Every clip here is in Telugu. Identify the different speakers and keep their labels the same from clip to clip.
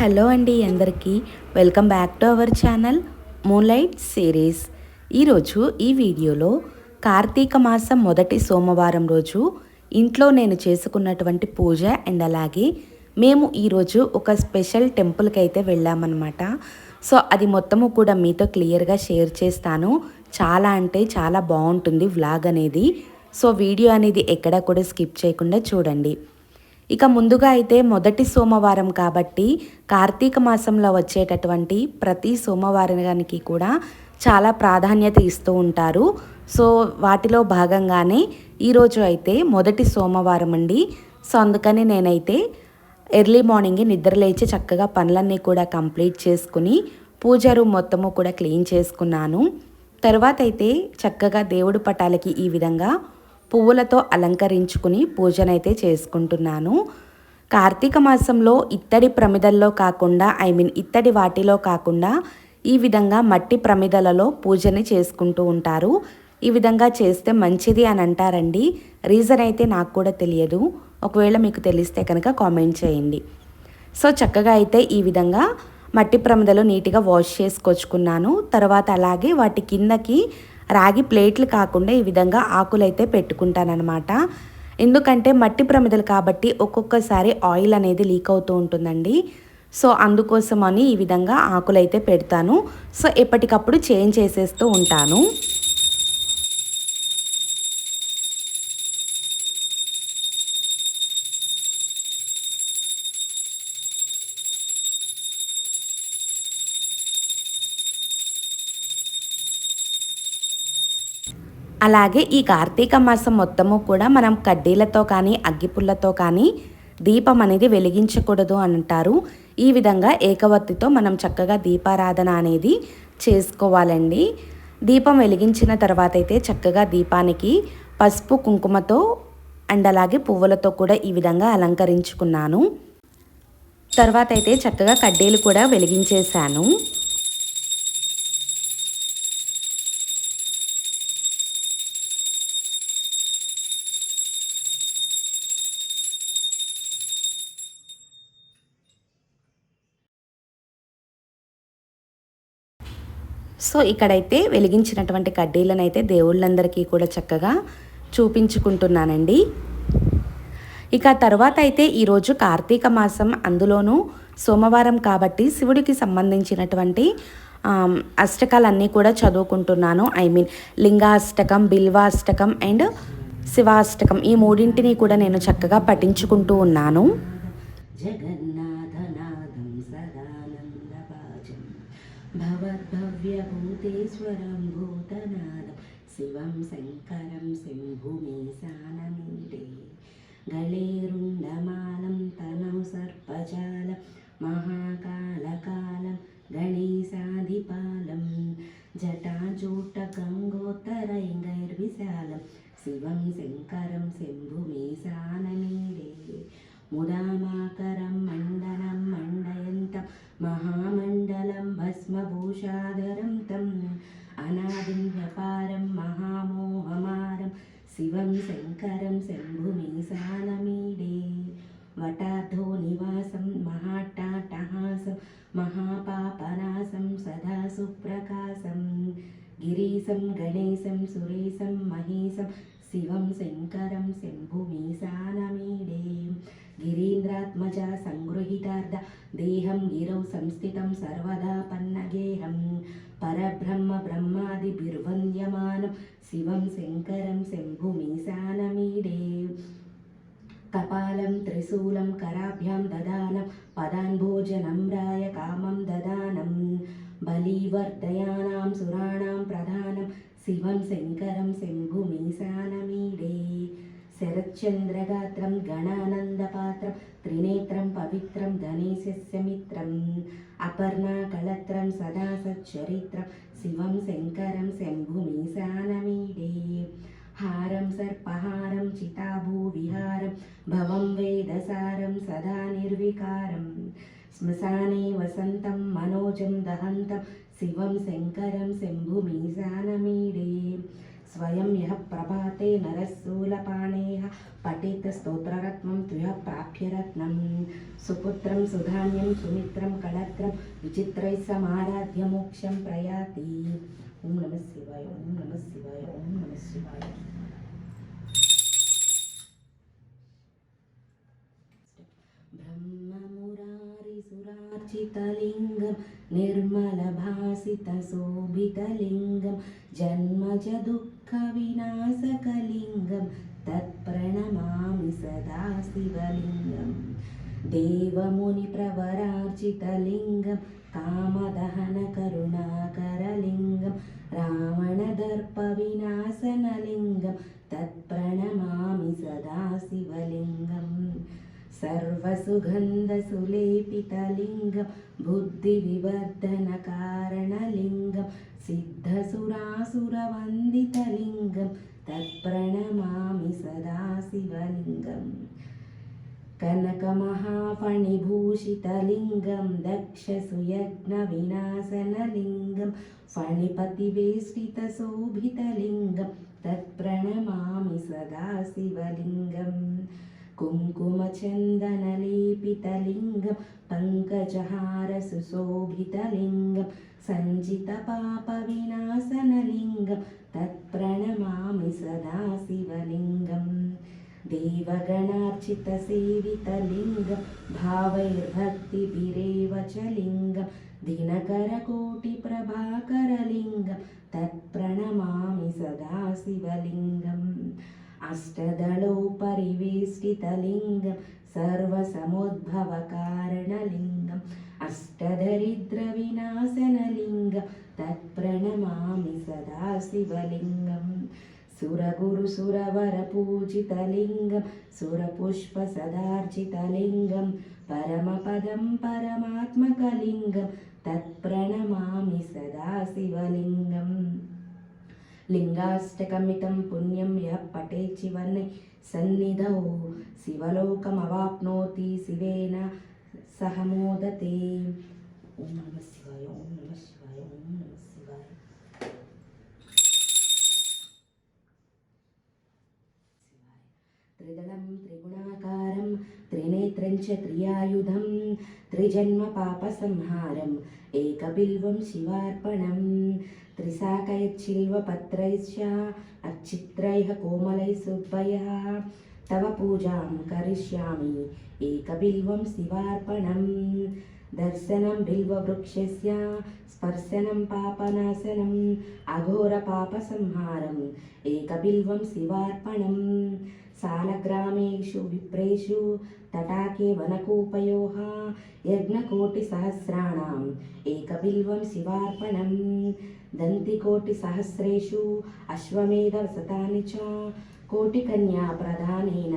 Speaker 1: హలో అండి అందరికీ. Welcome back to our channel moonlight series. ఈరోజు ఈ వీడియోలో కార్తీక మాసం మొదటి సోమవారం రోజు ఇంట్లో నేను చేసుకున్నటువంటి పూజ అండ్ అలాగే మేము ఈరోజు ఒక స్పెషల్ టెంపుల్కి అయితే వెళ్ళామన్నమాట. సో అది మొత్తము కూడా మీతో క్లియర్గా షేర్ చేస్తాను. చాలా అంటే చాలా బాగుంటుంది వ్లాగ్ అనేది. సో వీడియో అనేది ఎక్కడా కూడా స్కిప్ చేయకుండా చూడండి. ఇక ముందుగా అయితే మొదటి సోమవారం కాబట్టి కార్తీక మాసంలో వచ్చేటటువంటి ప్రతి సోమవారానికి కూడా చాలా ప్రాధాన్యత ఇస్తూ ఉంటారు. సో వాటిలో భాగంగానే ఈరోజు అయితే మొదటి సోమవారం అండి. సో అందుకని నేనైతే ఎర్లీ మార్నింగ్ నిద్ర లేచి చక్కగా పనులన్నీ కూడా కంప్లీట్ చేసుకుని పూజ రూమ్ మొత్తము కూడా క్లీన్ చేసుకున్నాను. తర్వాత అయితే చక్కగా దేవుడి పటాలకి ఈ విధంగా పువ్వులతో అలంకరించుకుని పూజనైతే చేసుకుంటున్నాను. కార్తీక మాసంలో ఇత్తడి ప్రమిదల్లో కాకుండా ఐ మీన్ ఇత్తడి వాటిలో కాకుండా ఈ విధంగా మట్టి ప్రమిదలలో పూజని చేసుకుంటూ ఉంటారు. ఈ విధంగా చేస్తే మంచిది అని అంటారండి. రీజన్ అయితే నాకు కూడా తెలియదు. ఒకవేళ మీకు తెలిస్తే కనుక కామెంట్ చేయండి. సో చక్కగా అయితే ఈ విధంగా మట్టి ప్రమిదలు నీట్గా వాష్ చేసుకొచ్చుకున్నాను. తర్వాత అలాగే వాటి కిందకి రాగి ప్లేట్లు కాకుండా ఈ విధంగా ఆకులైతే పెట్టుకుంటానమాట ఎందుకంటే మట్టి ప్రమిదలు కాబట్టి ఒక్కొక్కసారి ఆయిల్ అనేది లీక్ అవుతూ ఉంటుందండి. సో అందుకోసమని ఈ విధంగా ఆకులైతే పెడతాను. సో ఎప్పటికప్పుడు చేంజ్ చేసేస్తూ ఉంటాను. అలాగే ఈ కార్తీక మాసం మొత్తము కూడా మనం కడ్డీలతో కానీ అగ్గిపుల్లతో కానీ దీపం అనేది వెలిగించకూడదు అంటారు. ఈ విధంగా ఏకవత్తితో మనం చక్కగా దీపారాధన అనేది చేసుకోవాలండి. దీపం వెలిగించిన తర్వాత అయితే చక్కగా దీపానికి పసుపు కుంకుమతో అండ్ అలాగే పువ్వులతో కూడా ఈ విధంగా అలంకరించుకున్నాను. తర్వాత అయితే చక్కగా కడ్డీలు కూడా వెలిగించేశాను. సో ఇక్కడైతే వెలిగించినటువంటి కడ్డీలను అయితే దేవుళ్ళందరికీ కూడా చక్కగా చూపించుకుంటున్నానండి. ఇక తర్వాత అయితే ఈరోజు కార్తీక మాసం అందులోనూ సోమవారం కాబట్టి శివుడికి సంబంధించినటువంటి అష్టకాలన్నీ కూడా చదువుకుంటున్నాను. I mean Lingashtakam Bilvashtakam and Shivashtakam ఈ మూడింటిని కూడా నేను చక్కగా పఠించుకుంటూ ఉన్నాను.
Speaker 2: జగన్నా భవద్భవ్యభూతేశ్వరం భూతనాదం శివం శంకరం శంభుమీశానమీడే గళేరుండమాలం తనౌ సర్పజాలం. మహాకాళకాలం గణేశాధిపాలం. జటాజూటగంగోత్తరైంగైర్విశాలం శివం శంకరం శంభుమీశానమీడే ముదామాకరం మండనం మండయంతం మహామండలం భస్మభూషాధరం తం అనాదిం వ్యపారం మహామోహమారం శివం శంకరం శంభుమీశానమీడే వటాధో నివాసం మహాటాటహాసం మహాపాపనాశం సదా సుప్రకాశం గిరీశం గణేశం సురేశం మహేశం శివం శంకరం శంభుమీసానమీడే గిరీంద్రాత్మజ సంగృహీతార్థ దేహం గిరౌ సంస్థితం సర్వదా పన్నగేహం. పరబ్రహ్మ బ్రహ్మాదిభిర్వంద్యమానం శివం శంకరం శంభుమీశానమీడే. కపాలం త్రిశూలం కరాభ్యాం దదానం పదాన్ భోజనం రాయ కామం దదానం. బలీవర్ధయానాం సురాణాం ప్రధానం శివం శంకరం శంభుమీశానమీడే. శరచంద్రగాత్రం గణానందపాత్రం త్రినేత్రం పవిత్రం గణేశస్య మిత్రం అపర్ణాకళత్రం సదా సచ్చరిత్రం శివం శంకరం శంభుమీశానమీడే హారం సర్పహారం చితాభూవిహారం భవం వేదసారం సదా నిర్వికారం. శ్మశానే వసంతం మనోజం దహంతం శివం శంకరం శంభుమీశానమీడే स्वयं यः प्रभाते नरस्सूलपाणेः पठेत् स्तोत्ररत्नं तुयः प्राप्य रत्नं सुपुत्रं सुधान्यं, सुमित्रं कलत्रं, विचित्रैः समाराध्य मोक्षं प्रयाति। ॐ नमः शिवाय, ॐ नमः शिवाय, ॐ नमः शिवाय। ब्रह्ममुरारिसुरार्चितलिङ्गं, निर्मलभासितशोभितलिङ्गं जन्मज दुःखविनाशकलिङ्गं तत्प्रणमामि सदा शिवलिङ्गं देवमुनिप्रवरार्चितलिङ्गं कामदहनकरुणाकरलिङ्गं रावणदर्पविनाशनलिङ्गं तत्प्रणमामि सदा शिवलिङ्गम् सर्वसुगन्धसुलेपितलिङ्गं बुद्धिविवर्धनकारणलिङ्गं सिद्धसुरासुरवन्दितलिङ्गं तत्प्रणमामि सदा शिवलिङ्गम्। कनकमहाफणिभूषितलिङ्गं दक्षसुयज्ञविनाशनलिङ्गं फणिपतिवेष्टितशोभितलिङ्गं तत्प्रणमामि सदा शिवलिङ्गम् कुङ्कुमचन्दनलेपितलिङ्गं पङ्कजहारसुशोभितलिङ्गं सञ्चितपापविनाशनलिङ्गं तत्प्रणमामि सदा शिवलिङ्गम् देवगणार्चितसेवितलिङ्गं भावैर्भक्तिभिरेव च लिङ्गं दिनकरकोटिप्रभाकरलिङ्गं तत्प्रणमामि सदा शिवलिङ्गम् अष्टदलोपरिवेष्टितलिङ्गं सर्वसमुद्भवकारणलिङ्गम् अष्टदरिद्रविनाशनलिङ्गं तत्प्रणमामि सदा शिवलिङ्गम् सुरगुरुसुरवरपूजितलिङ्गं सुरपुष्पसदार्चितलिङ्गं परमपदं परमात्मकलिङ्गं तत्प्रणमामि सदा शिवलिङ्गम् లింగాష్టకమితం పుణ్యం య పటే చివర్ణి సన్నిధౌ. శివలోకమవాప్నోతి శివేన సహమోదతే. ఓం నమ శివాయ ఓం నమ శివాయ ఓం నమ శివాయ. త్రిదళం త్రిగుణ त्रिनेत्रं च त्रियायुधं त्रिजन्मपापसंहारम् एकबिल्वं शिवार्पणं त्रिशाकयच्छिल्वपत्रैश्च अच्छित्रैः कोमलैः सुब्बयः तव पूजां करिष्यामि एकबिल्वं शिवार्पणं दर्शनं बिल्ववृक्षस्य स्पर्शनं पापनाशनम् अघोरपापसंहारम् एकबिल्वं शिवार्पणं सालग्रामेषु विप्रेषु तटाके वनकूपयोः यज्ञकोटिसहस्राणाम् एकबिल्वं शिवार्पणं दन्तिकोटिसहस्रेषु अश्वमेधशतानि च कोटिकन्याप्रदानेन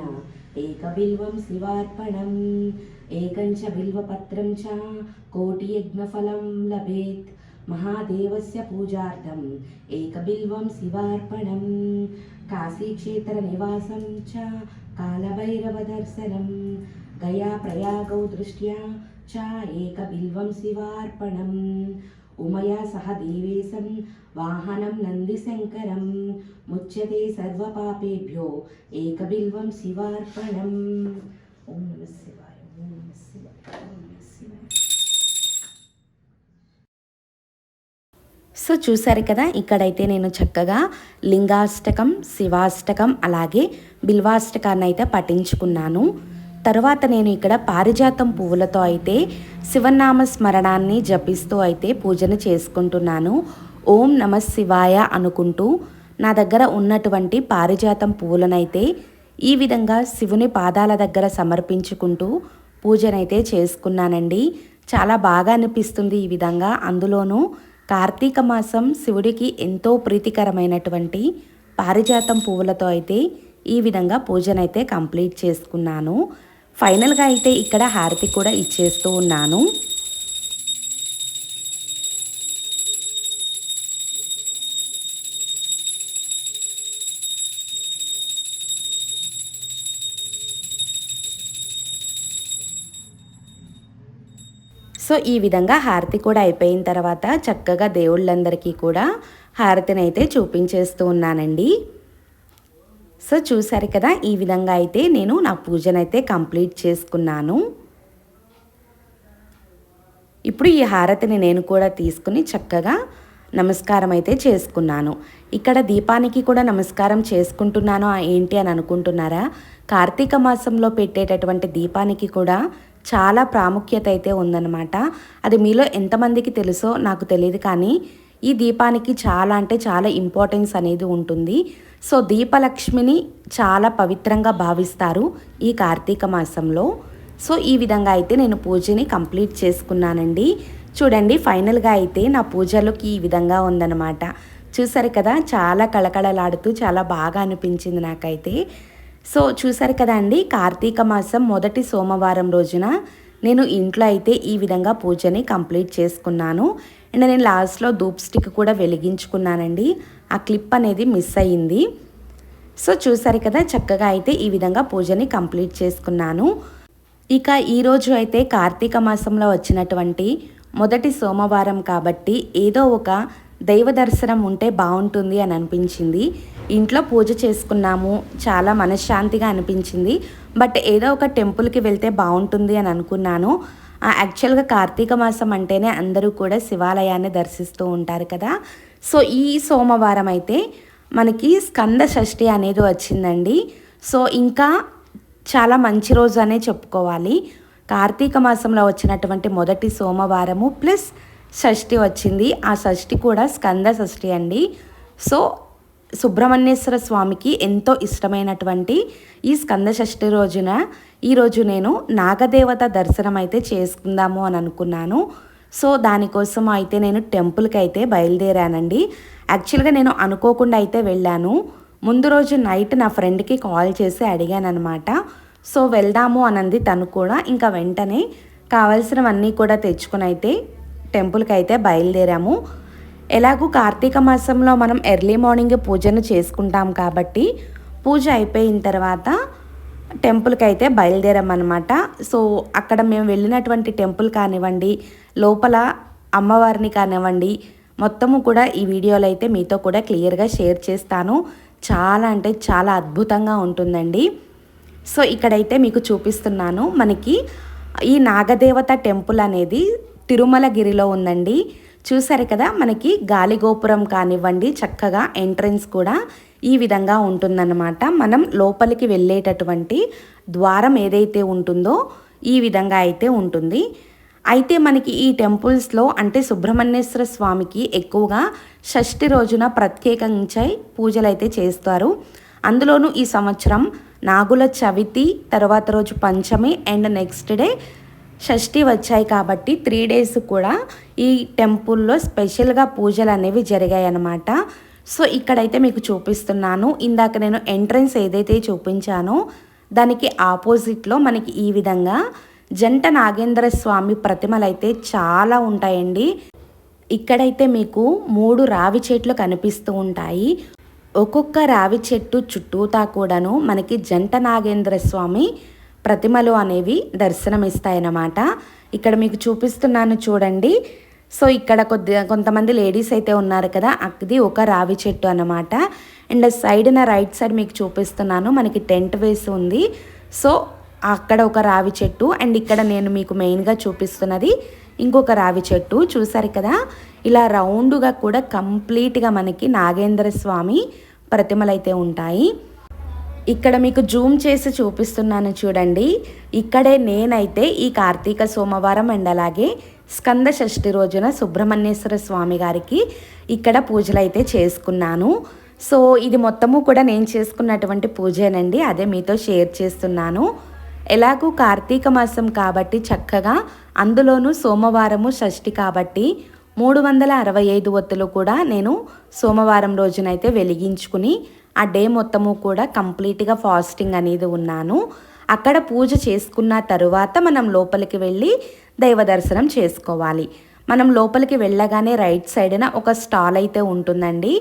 Speaker 2: एकबिल्वं शिवार्पणम् एकं च बिल्वपत्रं च कोटियज्ञफलं लभेत् महादेवस्य पूजार्थम् एकबिल्वं शिवार्पणं काशीक्षेत्रनिवासं च कालभैरवदर्शनं। गयाप्रयागौ दृष्ट्या च एकबिल्वं शिवार्पणम्। उमया सह देवेशं वाहनं नन्दिशङ्करं मुच्यते सर्वपापेभ्यो एकबिल्वं शिवार्पणम्। ॐ नमः शिवाय।
Speaker 1: సో చూసారు కదా ఇక్కడైతే నేను చక్కగా లింగాష్టకం శివాష్టకం అలాగే బిల్వాష్టకాన్ని అయితే పఠించుకున్నాను. తర్వాత నేను ఇక్కడ పారిజాతం పువ్వులతో అయితే శివనామ స్మరణాన్ని జపిస్తూ అయితే పూజను చేసుకుంటున్నాను. ఓం నమ శివాయ అనుకుంటూ నా దగ్గర ఉన్నటువంటి పారిజాతం పువ్వులనైతే ఈ విధంగా శివుని పాదాల దగ్గర సమర్పించుకుంటూ పూజనైతే చేసుకున్నానండి. చాలా బాగా అనిపిస్తుంది ఈ విధంగా. అందులోనూ కార్తీక మాసం శివుడికి ఎంతో ప్రీతికరమైనటువంటి పారిజాతం పువ్వులతో అయితే ఈ విధంగా పూజనైతే కంప్లీట్ చేసుకున్నాను. ఫైనల్గా అయితే ఇక్కడ హారతి కూడా ఇచ్చేస్తూ ఉన్నాను. సో ఈ విధంగా హారతి కూడా అయిపోయిన తర్వాత చక్కగా దేవుళ్ళందరికీ కూడా హారతిని అయితే చూపించేస్తూ ఉన్నానండి. సో చూసారు కదా ఈ విధంగా అయితే నేను నా పూజనైతే కంప్లీట్ చేసుకున్నాను. ఇప్పుడు ఈ హారతిని నేను కూడా తీసుకుని చక్కగా నమస్కారం అయితే చేసుకున్నాను. ఇక్కడ దీపానికి కూడా నమస్కారం చేసుకుంటున్నాను ఏంటి అని అనుకుంటున్నారా? కార్తీక మాసంలో పెట్టేటటువంటి దీపానికి కూడా చాలా ప్రాముఖ్యత అయితే ఉందన్నమాట. అది మీలో ఎంతమందికి తెలుసో నాకు తెలియదు కానీ ఈ దీపానికి చాలా అంటే చాలా ఇంపార్టెన్స్ అనేది ఉంటుంది. సో దీపలక్ష్మిని చాలా పవిత్రంగా భావిస్తారు ఈ కార్తీక మాసంలో. సో ఈ విధంగా అయితే నేను పూజని కంప్లీట్ చేసుకున్నానండి. చూడండి ఫైనల్గా అయితే నా పూజలోకి ఈ విధంగా ఉందన్నమాట. చూసారు కదా చాలా కళకళలాడుతూ చాలా బాగా అనిపించింది నాకైతే. సో చూసారు కదా అండి కార్తీక మాసం మొదటి సోమవారం రోజున నేను ఇంట్లో అయితే ఈ విధంగా పూజని కంప్లీట్ చేసుకున్నాను. అండ్ నేను లాస్ట్లో ధూప్ స్టిక్ కూడా వెలిగించుకున్నానండి. ఆ క్లిప్ అనేది మిస్ అయ్యింది. సో చూసారు కదా చక్కగా అయితే ఈ విధంగా పూజని కంప్లీట్ చేసుకున్నాను. ఇక ఈరోజు అయితే కార్తీక మాసంలో వచ్చినటువంటి మొదటి సోమవారం కాబట్టి ఏదో ఒక దైవ దర్శనం ఉంటే బాగుంటుంది అని అనిపించింది. ఇంట్లో పూజ చేసుకున్నాము. చాలా మనశ్శాంతిగా అనిపించింది. బట్ ఏదో ఒక టెంపుల్కి వెళ్తే బాగుంటుంది అని అనుకున్నాను. యాక్చువల్గా కార్తీక మాసం అంటేనే అందరూ కూడా శివాలయాన్ని దర్శిస్తూ ఉంటారు కదా. సో ఈ సోమవారం అయితే మనకి స్కంద షష్ఠి అనేది వచ్చిందండి. సో ఇంకా చాలా మంచి రోజు అనే చెప్పుకోవాలి. కార్తీక మాసంలో వచ్చినటువంటి మొదటి సోమవారము ప్లస్ షష్ఠి వచ్చింది. ఆ షష్ఠి కూడా స్కంద షష్ఠి అండి. సో సుబ్రహ్మణ్యేశ్వర స్వామికి ఎంతో ఇష్టమైనటువంటి ఈ స్కందషష్ఠి రోజున ఈరోజు నేను నాగదేవత దర్శనం అయితే చేసుకుందాము అని అనుకున్నాను. సో దానికోసం అయితే నేను టెంపుల్కి అయితే బయలుదేరానండి. యాక్చువల్గా నేను అనుకోకుండా అయితే వెళ్ళాను. ముందు రోజు నైట్ నా ఫ్రెండ్కి కాల్ చేసి అడిగానమాట సో వెళ్దాము అనంది తను కూడా ఇంకా వెంటనే కావాల్సినవన్నీ కూడా తెచ్చుకుని అయితే టెంపుల్కి అయితే బయలుదేరాము. ఎలాగూ కార్తీక మాసంలో మనం ఎర్లీ మార్నింగ్ పూజను చేసుకుంటాం కాబట్టి పూజ అయిపోయిన తర్వాత టెంపుల్కి అయితే బయలుదేరామన్నమాట. సో అక్కడ మేము వెళ్ళినటువంటి టెంపుల్ కానివ్వండి లోపల అమ్మవారిని కానివ్వండి మొత్తము కూడా ఈ వీడియోలో అయితే మీతో కూడా క్లియర్గా షేర్ చేస్తాను. చాలా అంటే చాలా అద్భుతంగా ఉంటుందండి. సో ఇక్కడైతే మీకు చూపిస్తున్నాను. మనకి ఈ నాగదేవత టెంపుల్ అనేది తిరుమలగిరిలో ఉందండి. చూసారు కదా మనకి గాలి గోపురం కానివ్వండి చక్కగా ఎంట్రన్స్ కూడా ఈ విధంగా ఉంటుందన్నమాట. మనం లోపలికి వెళ్ళేటటువంటి ద్వారం ఏదైతే ఉంటుందో ఈ విధంగా అయితే ఉంటుంది. అయితే మనకి ఈ టెంపుల్స్లో అంటే సుబ్రహ్మణ్యేశ్వర స్వామికి ఎక్కువగా షష్ఠి రోజున ప్రత్యేకించై పూజలు అయితే చేస్తారు. అందులోనూ ఈ సంవత్సరం నాగుల చవితి తర్వాత రోజు పంచమి అండ్ నెక్స్ట్ డే షష్ఠి వచ్చాయి కాబట్టి త్రీ డేస్ కూడా ఈ టెంపుల్లో స్పెషల్గా పూజలు అనేవి జరిగాయి అన్నమాట. సో ఇక్కడైతే మీకు చూపిస్తున్నాను. ఇందాక నేను ఎంట్రన్స్ ఏదైతే చూపించానో దానికి ఆపోజిట్లో మనకి ఈ విధంగా జంట నాగేంద్ర స్వామి ప్రతిమలు అయితే చాలా ఉంటాయండి. ఇక్కడైతే మీకు మూడు రావి చెట్లు కనిపిస్తూ ఉంటాయి. ఒక్కొక్క రావి చెట్టు చుట్టూతా కూడాను మనకి జంట నాగేంద్ర స్వామి ప్రతిమలు అనేవి దర్శనమిస్తాయన్నమాట. ఇక్కడ మీకు చూపిస్తున్నాను చూడండి. సో ఇక్కడ కొద్ది కొంతమంది లేడీస్ అయితే ఉన్నారు కదా అది ఒక రావి చెట్టు అన్నమాట. అండ్ సైడ్న రైట్ సైడ్ మీకు చూపిస్తున్నాను మనకి టెంట్ వేసి ఉంది. సో అక్కడ ఒక రావి చెట్టు అండ్ ఇక్కడ నేను మీకు మెయిన్గా చూపిస్తున్నది ఇంకొక రావి చెట్టు చూసారు కదా? ఇలా రౌండ్గా కూడా కంప్లీట్గా మనకి నాగేంద్ర స్వామి ప్రతిమలు అయితే ఉంటాయి. ఇక్కడ మీకు జూమ్ చేసి చూపిస్తున్నాను చూడండి. ఇక్కడే నేనైతే ఈ కార్తీక సోమవారం అండ్ అలాగే స్కంద షష్ఠి రోజున సుబ్రహ్మణ్యేశ్వర స్వామి గారికి ఇక్కడ పూజలు అయితే చేసుకున్నాను. సో ఇది మొత్తము కూడా నేను చేసుకున్నటువంటి పూజేనండి. అదే మీతో షేర్ చేస్తున్నాను. ఎలాగూ కార్తీక మాసం కాబట్టి చక్కగా అందులోనూ సోమవారము షష్ఠి కాబట్టి మూడు వందల అరవై ఐదు ఒత్తులు కూడా నేను సోమవారం రోజునైతే వెలిగించుకుని ఆ డే మొత్తము కూడా కంప్లీట్గా ఫాస్టింగ్ అనేది ఉన్నాను. అక్కడ పూజ చేసుకున్న తరువాత మనం లోపలికి వెళ్ళి దైవ దర్శనం చేసుకోవాలి. మనం లోపలికి వెళ్ళగానే రైట్ సైడ్న ఒక స్టాల్ అయితే ఉంటుందండి.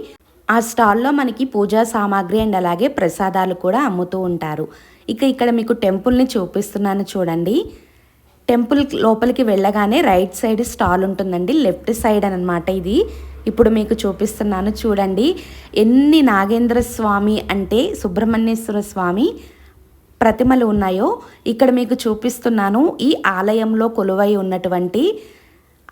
Speaker 1: ఆ స్టాల్లో మనకి పూజా సామాగ్రి అండ్ అలాగే ప్రసాదాలు కూడా అమ్ముతూ ఉంటారు. ఇక ఇక్కడ మీకు టెంపుల్ని చూపిస్తున్నాను చూడండి. టెంపుల్ లోపలికి వెళ్ళగానే రైట్ సైడ్ స్టాల్ ఉంటుందండి. లెఫ్ట్ సైడ్ అనమాట ఇది. ఇప్పుడు మీకు చూపిస్తున్నాను చూడండి. ఎన్ని నాగేంద్ర స్వామి అంటే సుబ్రహ్మణ్యేశ్వర స్వామి ప్రతిమలు ఉన్నాయో ఇక్కడ మీకు చూపిస్తున్నాను. ఈ ఆలయంలో కొలువై ఉన్నటువంటి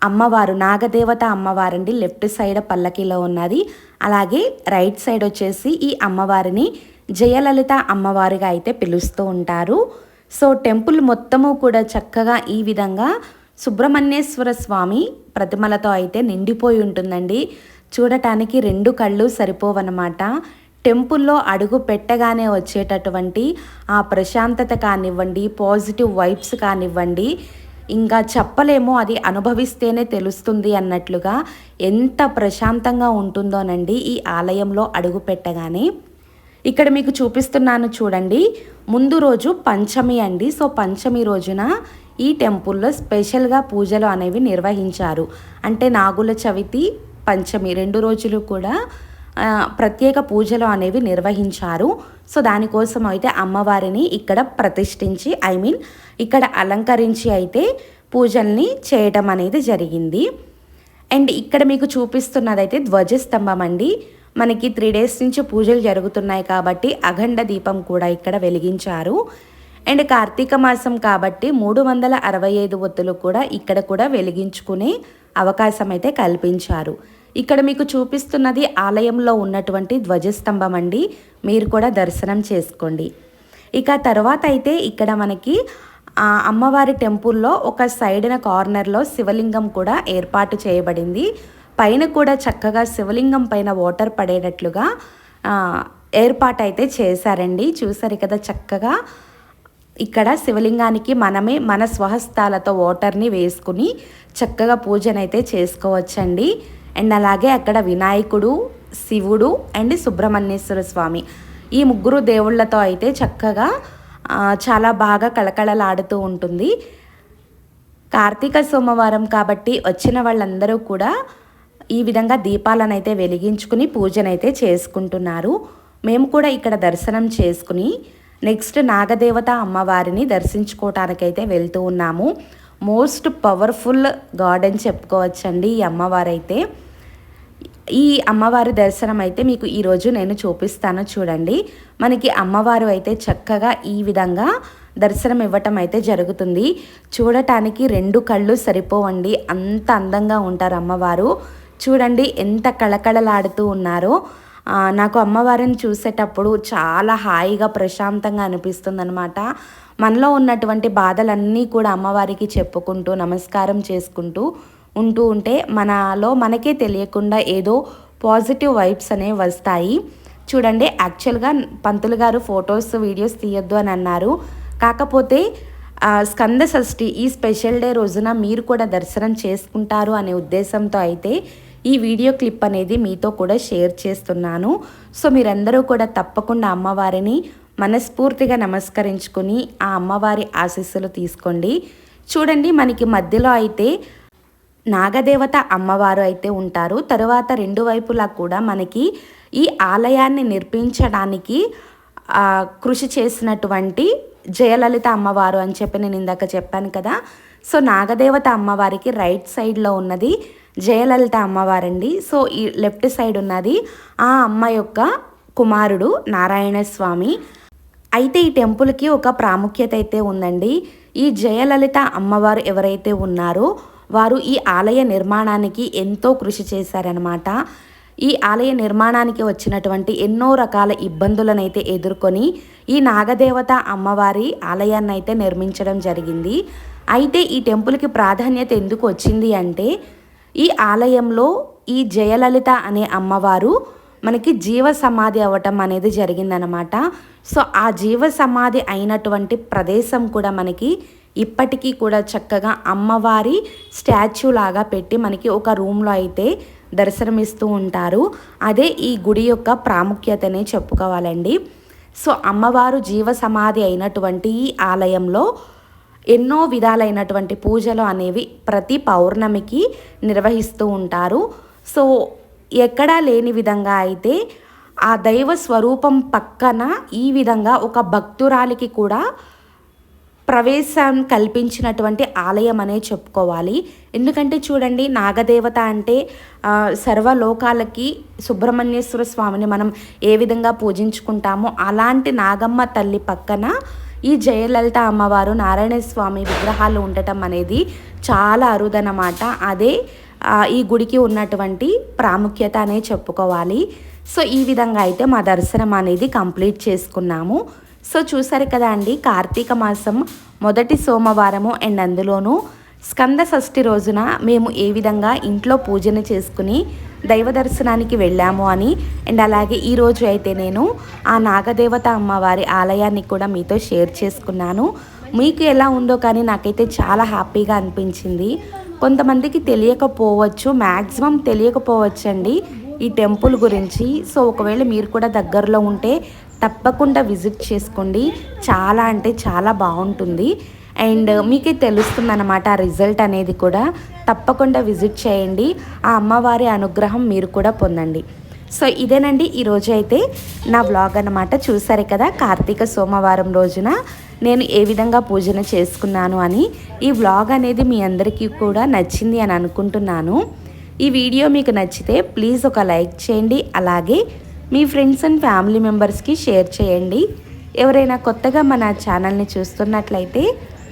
Speaker 1: అమ్మవారు నాగదేవత అమ్మవారండి. లెఫ్ట్ సైడ్ పల్లకిలో ఉన్నది. అలాగే రైట్ సైడ్ వచ్చేసి ఈ అమ్మవారిని జయలలిత అమ్మవారిగా అయితే పిలుస్తూ ఉంటారు. సో టెంపుల్ మొత్తము కూడా చక్కగా ఈ విధంగా సుబ్రహ్మణ్యేశ్వర స్వామి ప్రతిమలతో అయితే నిండిపోయి ఉంటుందండి. చూడటానికి రెండు కళ్ళు సరిపోవన్నమాట. టెంపుల్లో అడుగు పెట్టగానే వచ్చేటటువంటి ఆ ప్రశాంతత కానివ్వండి పాజిటివ్ వైబ్స్ కానివ్వండి ఇంకా చెప్పలేమో అది అనుభవిస్తేనే తెలుస్తుంది అన్నట్లుగా ఎంత ప్రశాంతంగా ఉంటుందోనండి ఈ ఆలయంలో అడుగు పెట్టగానే. ఇక్కడ మీకు చూపిస్తున్నాను చూడండి. ముందు రోజు పంచమి అండి. సో పంచమి రోజున ఈ టెంపుల్లో స్పెషల్గా పూజలు అనేవి నిర్వహించారు. అంటే నాగుల చవితి పంచమి రెండు రోజులు కూడా ప్రత్యేక పూజలు అనేవి నిర్వహించారు. సో దానికోసం అయితే అమ్మవారిని ఇక్కడ ప్రతిష్ఠించి ఐ మీన్ ఇక్కడ అలంకరించి అయితే పూజల్ని చేయటం అనేది జరిగింది. అండ్ ఇక్కడ మీకు చూపిస్తున్నదైతే ధ్వజస్తంభం అండి. మనకి త్రీ డేస్ నుంచి పూజలు జరుగుతున్నాయి కాబట్టి అఖండ దీపం కూడా ఇక్కడ వెలిగించారు. అండ్ కార్తీక మాసం కాబట్టి మూడు వందల అరవై ఐదు ఒత్తులు కూడా ఇక్కడ కూడా వెలిగించుకునే అవకాశం అయితే కల్పించారు. ఇక్కడ మీకు చూపిస్తున్నది ఆలయంలో ఉన్నటువంటి ధ్వజస్తంభం అండి. మీరు కూడా దర్శనం చేసుకోండి. ఇక తర్వాత అయితే ఇక్కడ మనకి అమ్మవారి టెంపుల్లో ఒక సైడ్న కార్నర్లో శివలింగం కూడా ఏర్పాటు చేయబడింది. పైన కూడా చక్కగా శివలింగం పైన వాటర్ పడేటట్లుగా ఏర్పాటు అయితే చేశారండి. చూసారు కదా చక్కగా. ఇక్కడ శివలింగానికి మనమే మన స్వహస్తాలతో వాటర్ని వేసుకుని చక్కగా పూజనైతే చేసుకోవచ్చండి. అండ్ అలాగే అక్కడ వినాయకుడు శివుడు అండ్ సుబ్రహ్మణ్యేశ్వర స్వామి. ఈ ముగ్గురు దేవుళ్ళతో అయితే చక్కగా చాలా బాగా కళకళలాడుతూ ఉంటుంది. కార్తీక సోమవారం కాబట్టి వచ్చిన వాళ్ళందరూ కూడా ఈ విధంగా దీపాలను అయితే వెలిగించుకుని పూజనైతే చేసుకుంటున్నారు. మేము కూడా ఇక్కడ దర్శనం చేసుకుని నెక్స్ట్ నాగదేవత అమ్మవారిని దర్శించుకోవటానికైతే వెళ్తూ ఉన్నాము. మోస్ట్ పవర్ఫుల్ గాడ్ అని చెప్పుకోవచ్చండి ఈ అమ్మవారైతే. ఈ అమ్మవారి దర్శనం అయితే మీకు ఈరోజు నేను చూపిస్తాను చూడండి. మనకి అమ్మవారు అయితే చక్కగా ఈ విధంగా దర్శనం ఇవ్వటం అయితే జరుగుతుంది. చూడటానికి రెండు కళ్ళు సరిపోవండి. అంత అందంగా ఉంటారు అమ్మవారు. చూడండి ఎంత కళకళలాడుతూ ఉన్నారో. నాకు అమ్మవారిని చూసేటప్పుడు చాలా హాయిగా ప్రశాంతంగా అనిపిస్తుంది అనమాట మనలో ఉన్నటువంటి బాధలన్నీ కూడా అమ్మవారికి చెప్పుకుంటూ నమస్కారం చేసుకుంటూ ఉంటూ ఉంటే మనలో మనకే తెలియకుండా ఏదో పాజిటివ్ వైబ్స్ అనేవి వస్తాయి. చూడండి యాక్చువల్గా పంతులు గారు ఫొటోస్ వీడియోస్ తీయొద్దు అని అన్నారు. కాకపోతే స్కంద షష్ఠి ఈ స్పెషల్ డే రోజున మీరు కూడా దర్శనం చేసుకుంటారు అనే ఉద్దేశంతో అయితే ఈ వీడియో క్లిప్ అనేది మీతో కూడా షేర్ చేస్తున్నాను. సో మీరందరూ కూడా తప్పకుండా అమ్మవారిని మనస్ఫూర్తిగా నమస్కరించుకుని ఆ అమ్మవారి ఆశీస్సులు తీసుకోండి. చూడండి మనకి మధ్యలో అయితే నాగదేవత అమ్మవారు అయితే ఉంటారు. తరువాత రెండు వైపులా కూడా మనకి ఈ ఆలయాన్ని నిర్మించడానికి కృషి చేసినటువంటి జయలలిత అమ్మవారు అని చెప్పి నేను ఇందాక చెప్పాను కదా. సో నాగదేవత అమ్మవారికి రైట్ సైడ్లో ఉన్నది. జయలలిత అమ్మవారండి. సో ఈ లెఫ్ట్ సైడ్ ఉన్నది ఆ అమ్మ యొక్క కుమారుడు నారాయణ స్వామి అయితే ఈ టెంపుల్కి ఒక ప్రాముఖ్యత అయితే ఉందండి. ఈ జయలలిత అమ్మవారు ఎవరైతే ఉన్నారో వారు ఈ ఆలయ నిర్మాణానికి ఎంతో కృషి చేశారనమాట ఈ ఆలయ నిర్మాణానికి వచ్చినటువంటి ఎన్నో రకాల ఇబ్బందులను అయితే ఎదుర్కొని ఈ నాగదేవత అమ్మవారి ఆలయాన్ని అయితే నిర్మించడం జరిగింది. అయితే ఈ టెంపుల్కి ప్రాధాన్యత ఎందుకు వచ్చింది అంటే ఈ ఆలయంలో ఈ జయలలిత అనే అమ్మవారు మనకి జీవ సమాధి అవ్వటం అనేది జరిగిందనమాట సో ఆ జీవ సమాధి అయినటువంటి ప్రదేశం కూడా మనకి ఇప్పటికీ కూడా చక్కగా అమ్మవారి స్టాచ్యూ లాగా పెట్టి మనకి ఒక రూమ్లో అయితే దర్శనమిస్తూ ఉంటారు. అదే ఈ గుడి యొక్క ప్రాముఖ్యతనే చెప్పుకోవాలండి. సో అమ్మవారు జీవ సమాధి అయినటువంటి ఈ ఆలయంలో ఎన్నో విధాలైనటువంటి పూజలు అనేవి ప్రతి పౌర్ణమికి నిర్వహిస్తూ ఉంటారు. సో ఎక్కడా లేని విధంగా అయితే ఆ దైవ స్వరూపం పక్కన ఈ విధంగా ఒక భక్తురాలికి కూడా ప్రవేశం కల్పించినటువంటి ఆలయం అనే చెప్పుకోవాలి. ఎందుకంటే చూడండి నాగదేవత అంటే సర్వలోకాలకి సుబ్రహ్మణ్యేశ్వర స్వామిని మనం ఏ విధంగా పూజించుకుంటామో అలాంటి నాగమ్మ తల్లి పక్కన ఈ జయలలిత అమ్మవారు నారాయణ స్వామి విగ్రహాలు ఉండటం అనేది చాలా అరుదనమాట. అదే ఈ గుడికి ఉన్నటువంటి ప్రాముఖ్యత అనే చెప్పుకోవాలి. సో ఈ విధంగా అయితే మా దర్శనం అనేది కంప్లీట్ చేసుకున్నాము. సో చూసారు కదా అండి కార్తీక మాసం మొదటి సోమవారము అండ్ అందులోనూ స్కంద షష్ఠి రోజున మేము ఏ విధంగా ఇంట్లో పూజను చేసుకుని దైవ దర్శనానికి వెళ్ళాము అని అండ్ అలాగే ఈరోజు అయితే నేను ఆ నాగదేవత అమ్మవారి ఆలయాన్ని కూడా మీతో షేర్ చేసుకున్నాను. మీకు ఎలా ఉందో కానీ నాకైతే చాలా హ్యాపీగా అనిపించింది. కొంతమందికి తెలియకపోవచ్చు మ్యాక్సిమం తెలియకపోవచ్చండి ఈ టెంపుల్ గురించి. సో ఒకవేళ మీరు కూడా దగ్గరలో ఉంటే తప్పకుండా విజిట్ చేసుకోండి. చాలా అంటే చాలా బాగుంటుంది. అండ్ మీకే తెలుస్తుంది అనమాట ఆ రిజల్ట్ అనేది కూడా. తప్పకుండా విజిట్ చేయండి. ఆ అమ్మవారి అనుగ్రహం మీరు కూడా పొందండి. సో ఇదేనండి ఈరోజు అయితే నా వ్లాగ్ అనమాట చూసారు కదా కార్తీక సోమవారం రోజున నేను ఏ విధంగా పూజన చేసుకున్నాను అని. ఈ వ్లాగ్ అనేది మీ అందరికీ కూడా నచ్చింది అని అనుకుంటున్నాను. ఈ వీడియో మీకు నచ్చితే ప్లీజ్ ఒక లైక్ చేయండి. అలాగే మీ ఫ్రెండ్స్ అండ్ ఫ్యామిలీ మెంబర్స్కి షేర్ చేయండి. ఎవరైనా కొత్తగా మన ఛానల్ని చూస్తున్నట్లయితే